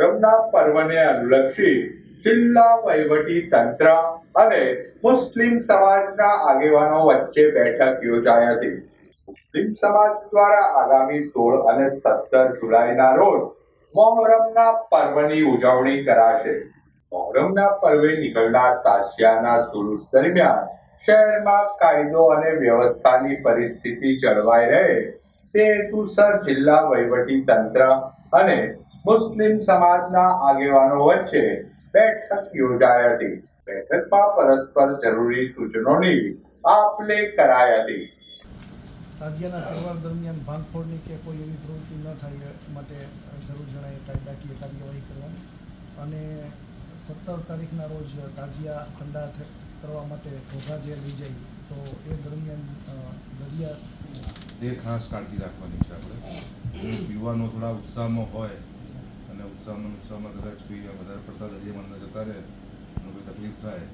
મોહરમના પર્વને અનુલક્ષી જિલ્લા વહીવટી તંત્ર અને મુસ્લિમ સમાજના આગેવાનો વચ્ચે બેઠક યોજાઈ હતી. મુસ્લિમ સમાજ દ્વારા આગામી સોળ અને સત્તર જુલાઈના રોજ મોહરમના પર્વની ઉજવણી કરાશે. મોહરમના પર્વે નીકળનાર તાજિયાના સુરુસ દરમિયાન શહેરમાં કાયદો અને વ્યવસ્થાની પરિસ્થિતિ જળવાઈ રહે તે હેતુસર જિલ્લા વહીવટી તંત્ર અને મુસ્લિમ સમાજના આગેવાનો વચ્ચે બેઠક યોજાઈ હતી. બેઠકમાં પરસ્પર જરૂરી સૂચનોની આપ લે કરાઈ હતી. રાજ્યના તહેવાર દરમિયાન ભાંગફોડની કે કોઈ એવી પ્રવૃત્તિ ન થાય એ માટે જરૂર જણાય કાયદાકીય કાર્યવાહી કરવાની અને સત્તર તારીખના રોજ તાજિયા ઠંડા કરવા માટે ઘોઘા જે લઈ જાય તો એ દરમિયાન દરિયા એ ખાસ કાળજી રાખવાની છે આપણે. યુવાનો થોડા ઉત્સાહમાં હોય અને ઉત્સાહમાં ઉત્સાહમાં કદાચ કોઈ વધારે પડતા દરિયામાં અંદર જતા રહે અને કોઈ તકલીફ થાય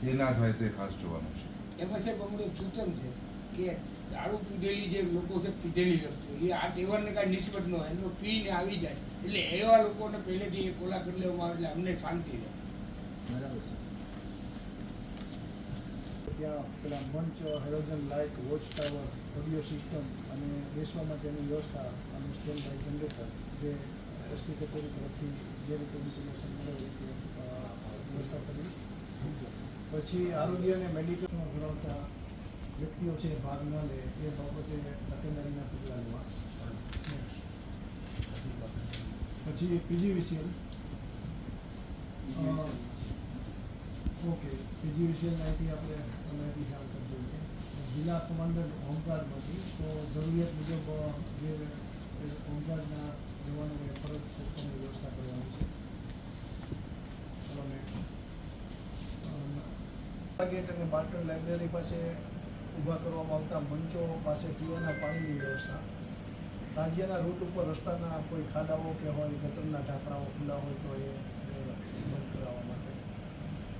તે ના થાય તે ખાસ જોવાનું છે. એમાં સાહેબ અમને સૂચન છે કે દારૂ પીધેલી જે લોકો છે પીધેલી વ્યક્તિઓ એ આ તહેવારને કાંઈ નિસ્બત ન હોય એનો પીને આવી જાય. એટલે એવા લોકોને પહેલેથી એ કોલા કરી લેવામાં આવે એટલે અમને શાંતિ રહે. ત્યાં પેલા મંચ halogen light watch tower audio system અને બેસવા માટેની વ્યવસ્થા અને સ્ટેન્ડ બાય જનરેટર જે કચેરી તરફથી જે રીતે ઇન્ફોર્મેશન મળે એ રીતે વ્યવસ્થા કરી પછી આરોગ્ય અને મેડિકલમાં ધરાવતા વ્યક્તિઓ છે ભાગ ન લે એ બાબતે તકેદારીના પગલાં લેવા પછી પીજીવીસીએલ ઓકે પીજીવીસીએલ માહિતી આપણે માહિતી ખ્યાલ કરજો જિલ્લા કમાન્ડર હોમગાર્ડમાંથી તો જરૂરિયાત મુજબ જે એ હોમગાર્ડના જવાનોને ફરજ સોંપવાની વ્યવસ્થા કરવાની છે ગેટ અને બાર્ટન લાઇબ્રેરી પાસે ઊભા કરવામાં આવતા મંચો પાસે પીવાના પાણીની વ્યવસ્થા તાજિયાના રૂટ ઉપર રસ્તાના કોઈ ખાડાઓ કે હોય ગટરના ઢાંકણાઓ ખુલ્લા હોય તો એ બંધ કરાવવા માટે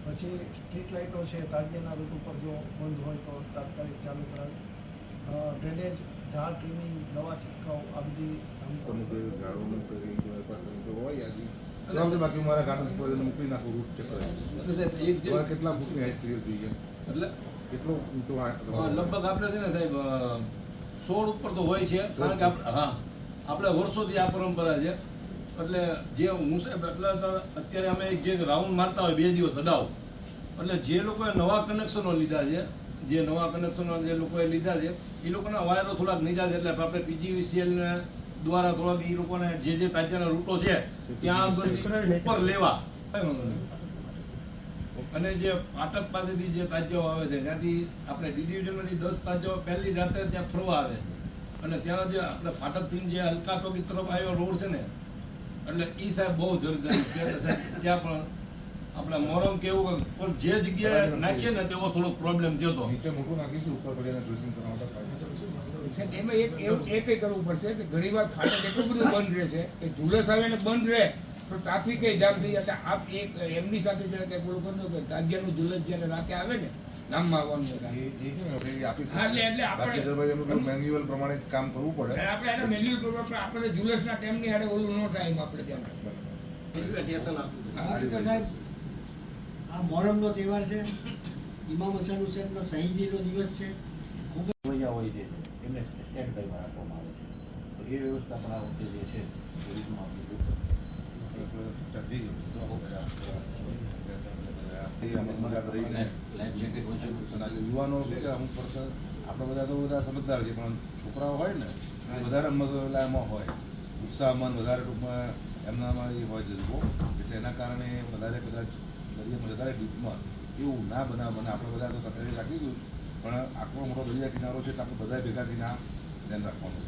પછી સ્ટ્રીટ લાઇટો છે તાજિયાના રૂટ ઉપર જો બંધ હોય તો તાત્કાલિક ચાલુ કરાવી ડ્રેનેજ ઝાડ ટ્રીમિંગ દવા છંટકાવ આ બધી તમે કોઈ ગાળું કરી કોઈ વેપાર તો હોય યાદી બાકી મારા ગાર્ડન મોકલી નાખું રૂટ ચેક કરાવી કેટલા ફૂટની હાઈટ ક્લિયર એટલે કેટલો ઊંચો? લગભગ આપણે છે ને સાહેબ સોળ ઉપર તો હોય છે કારણ કે આપણે હા આપણે વર્ષોથી આ પરંપરા છે. એટલે જે હું સાહેબ એટલે અત્યારે અમે એક જે રાઉન્ડ મારતા હોય બે દિવસ અગાઉ. એટલે જે લોકોએ નવા કનેક્શનો લીધા છે જે નવા કનેક્શનો જે લોકોએ લીધા છે એ લોકોના વાયરો થોડાક નીચા છે એટલે આપણે પીજીવીસીએલ દ્વારા થોડાક એ લોકોને જે જે તાજિયાના રૂટો છે ત્યાં ઉપર લેવા. અને જે પાટક પાસેથી જે તાજ્યાઓ આવે છે ત્યાંથી આપણે ડી દસ તાજ્યાઓ પહેલી રાતે ત્યાં ફરવા આવે અને ત્યાં જે આપણે ફાટકથી જે હલકા ટોકી તરફ આવ્યો રોડ છે ને એટલે એ સાહેબ બહુ જરૂરી છે. સાહેબ ત્યાં પણ આપણે મોરમ કે એવું કંઈક પણ જે જગ્યાએ નાખીએ ને તેવો થોડો પ્રોબ્લેમ થયો હતો નીચે મોટું નાખીશું ઉપર પડીને ડ્રેસિંગ કરવા માટે એમાં એક એવું એ કંઈ કરવું પડશે કે ઘણી વાર ખાતર એટલું બધું બંધ રહે છે કે ઝુલસ આવે ને બંધ રહે તો ટ્રાફિક જામ થઈ જાય. એટલે આપ એક એમની સાથે જ્યારે કંઈક બોલું કરજો કે તાજિયાનું ઝુલસ જ્યારે રાતે આવે ને ગામમાં આવવાનું મેન્યુઅલ પ્રમાણે કામ કરવું પડે. આપણે એના મેન્યુઅલ પ્રમાણે આપણે ઝુલસના ટાઈમની હારે ઓલું ન એમ આપણે ત્યાં. સાહેબ આ મોહરમનો તહેવાર છે. ઇમામ હસન હુસેનનો શહીદીનો દિવસ છે. ખૂબ જ મજા હોય છે એમને સ્ટેન્ડ બાયમાં આપવામાં આવે છે. તો એ વ્યવસ્થા પણ આ વખતે જે છે ટુરિઝમ આપી યુવાનો છે કે અમુક વર્ષ આપણે બધા તો બધા સમજદાર છે પણ છોકરાઓ હોય ને વધારે એમાં હોય ઉત્સાહમાં વધારે ટૂંકમાં એમનામાં એ હોય જજ્બો એટલે એના કારણે વધારે કદાચ દરિયામાં વધારે ડીપમાં એવું ના બનાવ બને આપણે બધા તો તકેદારી દઉં પણ આખો મોટો દરિયા કિનારો છે એટલે આપણે બધા ભેગા થઈને આ ધ્યાન રાખવાનું